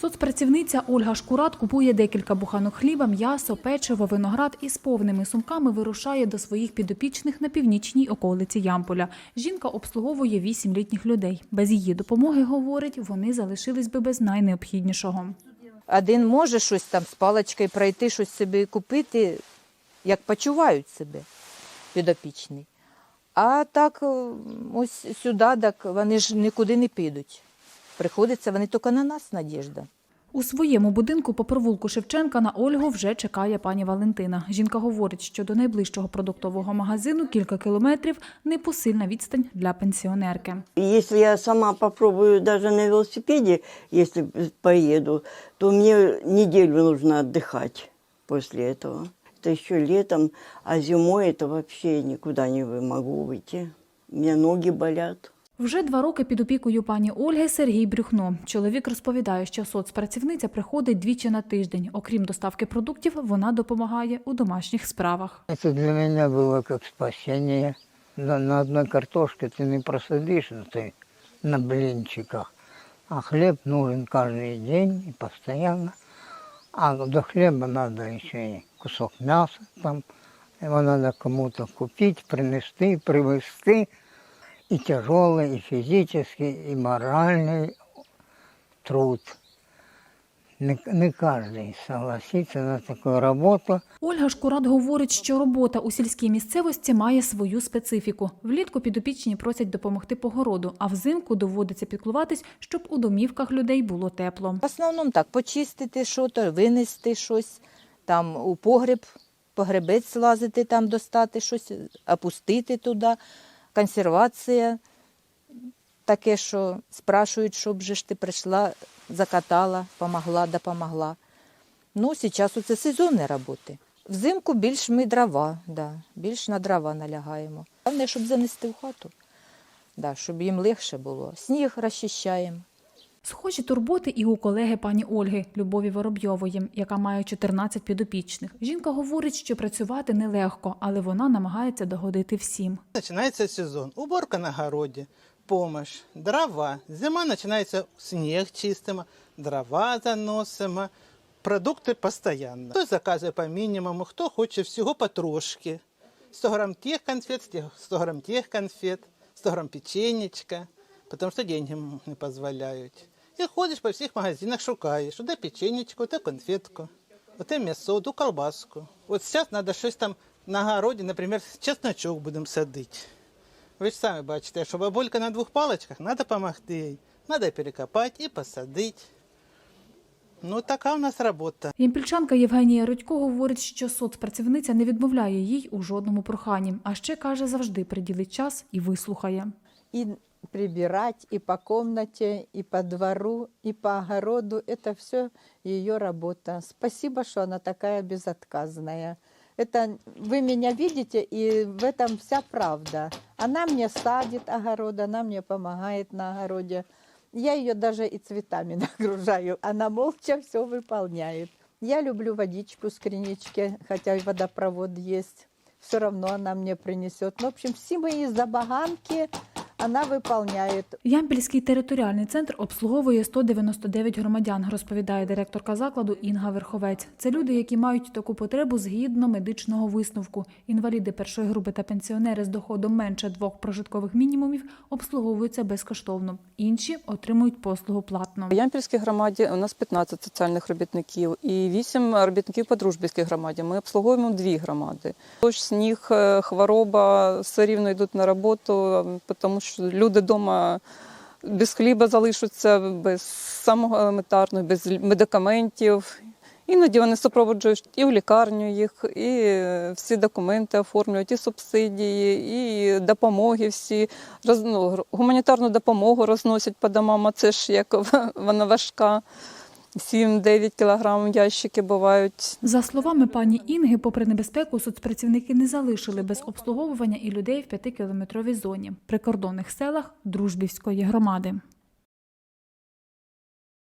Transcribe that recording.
Соцпрацівниця Ольга Шкурат купує декілька буханок хліба, м'ясо, печиво, виноград і з повними сумками вирушає до своїх підопічних на північній околиці Ямполя. Жінка обслуговує вісім літніх людей. Без її допомоги, говорить, вони залишились би без найнеобхіднішого. Один може щось там з паличкою пройти, щось собі купити, як почувають себе підопічний. А так ось сюди, так вони ж нікуди не підуть Приходиться вони тільки на нас надіжда. У своєму будинку по провулку Шевченка на Ольгу вже чекає пані Валентина. Жінка говорить, що до найближчого продуктового магазину кілька кілометрів непосильна відстань для пенсіонерки. Если я сама попробую даже на велосипеде, если поеду, то мне неделю нужно отдыхать после этого. Это еще летом, а зимой это вообще никуда не вы- могу выйти. У меня ноги болят. Вже два роки під опікою пані Ольги Сергій Брюхно. Чоловік розповідає, що соцпрацівниця приходить двічі на тиждень. Окрім доставки продуктів, вона допомагає у домашніх справах. Это для меня было как спасение. На, на одной картошке ты не просадишь, ну, ты на блинчиках. А хлеб нужен каждый день и постоянно. А до хлеба надо еще и кусок мяса там. Его надо кому-то купить, принести, привезти. И тяжелый, и физический, и моральный труд. Не, не каждый согласится на такую работу. Ольга Шкурат говорить, що робота у сільській місцевості має свою специфіку. Влітку підопічні просять допомогти по городу, а взимку доводиться піклуватись, щоб у домівках людей було тепло. В основному так, почистити щось, винести щось, там у погреб, погребець лазити, там достати щось, опустити туди, консервація. Таке, що спрашують, щоб же ж ти прийшла, закатала, помогла, допомогла. Ну, зараз це сезонні роботи. Взимку більш ми дрова, да, більш на дрова налягаємо. Головне, щоб занести в хату, да, щоб їм легше було. Сніг розчищаємо. Схожі турботи і у колеги пані Ольги Любові Воробйової, яка має 14 підопічних. Жінка говорить, що працювати нелегко, але вона намагається догодити всім. Начинается сезон. Уборка на огороде, помощь, дрова. Зима начинается снег чистим, дрова заносимо, продукты постоянно. Кто заказывает по минимуму, кто хочет всего потрошки. 100 грамм тех конфет, 100 грамм тех конфет, 100 грамм печенечка, потому что деньги не позволяют. И ходишь по всех магазинах, шукаешь, де печенечку, де конфетку, оте м'ясо, ту колбаску. От зараз треба щось там на городі, наприклад, чесночок будемо садити. Ви ж самі бачите, що бабулька на двох паличках, треба допомогти їй. Треба перекопати і посадити. Ну, така у нас робота. Ємпільчанка Євгенія Рудько говорить, що соцпрацівниця не відмовляє їй у жодному проханні, а ще каже, завжди приділить час і вислухає. и прибирать и по комнате, и по двору, и по огороду. Это все ее работа. Спасибо, что она такая безотказная. Это вы меня видите, и в этом вся правда. Она мне садит огород, она мне помогает на огороде. Я ее даже и цветами нагружаю. Она молча все выполняет. Я люблю водичку с кринички, хотя и водопровод есть. Все равно она мне принесет. Ну, в общем, все мои забаганки она выполняет. Ямпільський територіальний центр обслуговує 199 громадян, розповідає директорка закладу Інга Верховець. Це люди, які мають таку потребу згідно медичного висновку. Інваліди першої групи та пенсіонери з доходом менше двох прожиткових мінімумів обслуговуються безкоштовно. Інші отримують послугу платно. В Ямпільській громаді у нас 15 соціальних робітників і 8 робітників по Дружбівській громаді. Ми обслуговуємо дві громади. Тож сніг, е, хвороба все рівно йдуть на роботу, тому що люди вдома без хліба залишаться, без самого елементарного, без медикаментів. Іноді вони супроводжують і в лікарню їх, і всі документи оформлюють, і субсидії, і допомоги всі. Роз, ну, гуманітарну допомогу розносять по домам, а це ж як вона важка. 7-9 кілограм ящики бувають. За словами пані Інги, попри небезпеку, соцпрацівники не залишили без обслуговування і людей в п'ятикілометровій зоні прикордонних селах Дружбівської громади.